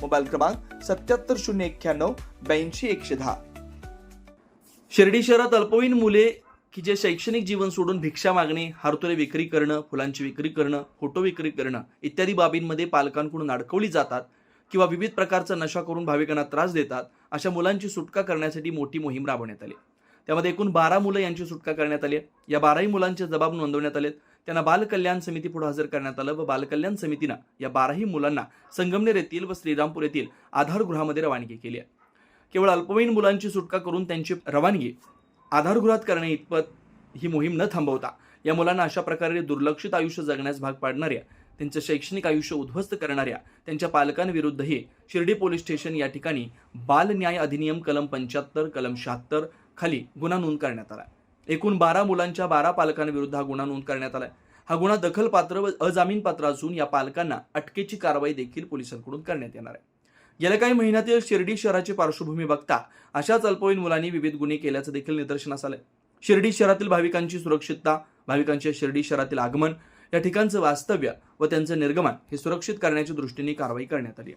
Mobile क्रमांक सत्याहत्तर शून्य एक्क्याण्णव ब्याऐंशी एकशे दहा. शिर्डी शहरात अल्पवयीन मुले की जे शैक्षणिक जीवन सोडून भिक्षा मागणे हारतुरे विक्री करणं फुलांची विक्री करणं फोटो विक्री करणं इत्यादी बाबींमध्ये पालकांकडून अडकवली जातात किंवा विविध प्रकारचा नशा करून भाविकांना त्रास देतात अशा मुलांची सुटका करण्यासाठी मोठी मोहीम राबवण्यात आली. त्यामध्ये एकूण बारा मुलं यांची सुटका करण्यात आली आहे. या बाराही मुलांचे जबाब नोंदवण्यात आलेत त्यांना बालकल्याण समिती पुढे हजर करण्यात आलं व बाल कल्याण समितीनं या बाराही मुलांना संगमनेर येथील व श्रीरामपूर येथील आधारगृहामध्ये रवानगी केली आहे केवळ अल्पवयीन मुलांची सुटका करून त्यांची रवानगी आधारगृहात करणे इतपत ही मोहीम न थांबवता या मुलांना अशा प्रकारे दुर्लक्षित आयुष्य जगण्यास भाग पाडणाऱ्या त्यांचं शैक्षणिक आयुष्य उद्ध्वस्त करणाऱ्या त्यांच्या पालकांविरुद्धही शिर्डी पोलीस स्टेशन या ठिकाणी बाल न्याय अधिनियम कलम पंच्याहत्तर कलम शहात्तर खाली गुन्हा नोंद करण्यात आला एकूण बारा मुलांच्या बारा पालकांविरुद्ध हा गुन्हा नोंद करण्यात आलाय. हा गुन्हा दखलपात्र व अजामीन पात्र असून या पालकांना अटकेची कारवाई देखील पोलिसांकडून करण्यात येणार आहे. गेल्या काही महिन्यातील शिर्डी शहराची पार्श्वभूमी बघता अशाच अल्पवयीन मुलांनी विविध गुन्हे केल्याचं देखील निदर्शनास आलंय. शिर्डी शहरातील भाविकांची सुरक्षितता भाविकांच्या शिर्डी शहरातील आगमन या ठिकाणचं वास्तव्य व त्यांचं निर्गमन हे सुरक्षित करण्याच्या दृष्टीने कारवाई करण्यात आली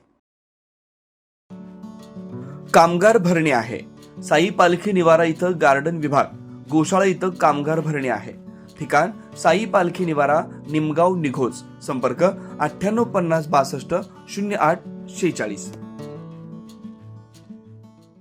कामगार भरणे आहे. साई पालखी निवारा इथं गार्डन विभाग गोशाळा इथं कामगार भरणे आहे. ठिकाण साई पालखी निवारा निमगाव निघोज. संपर्क अठ्ठ्याण्णव पन्नास बासष्ट शून्य आठ शेहेचाळीस.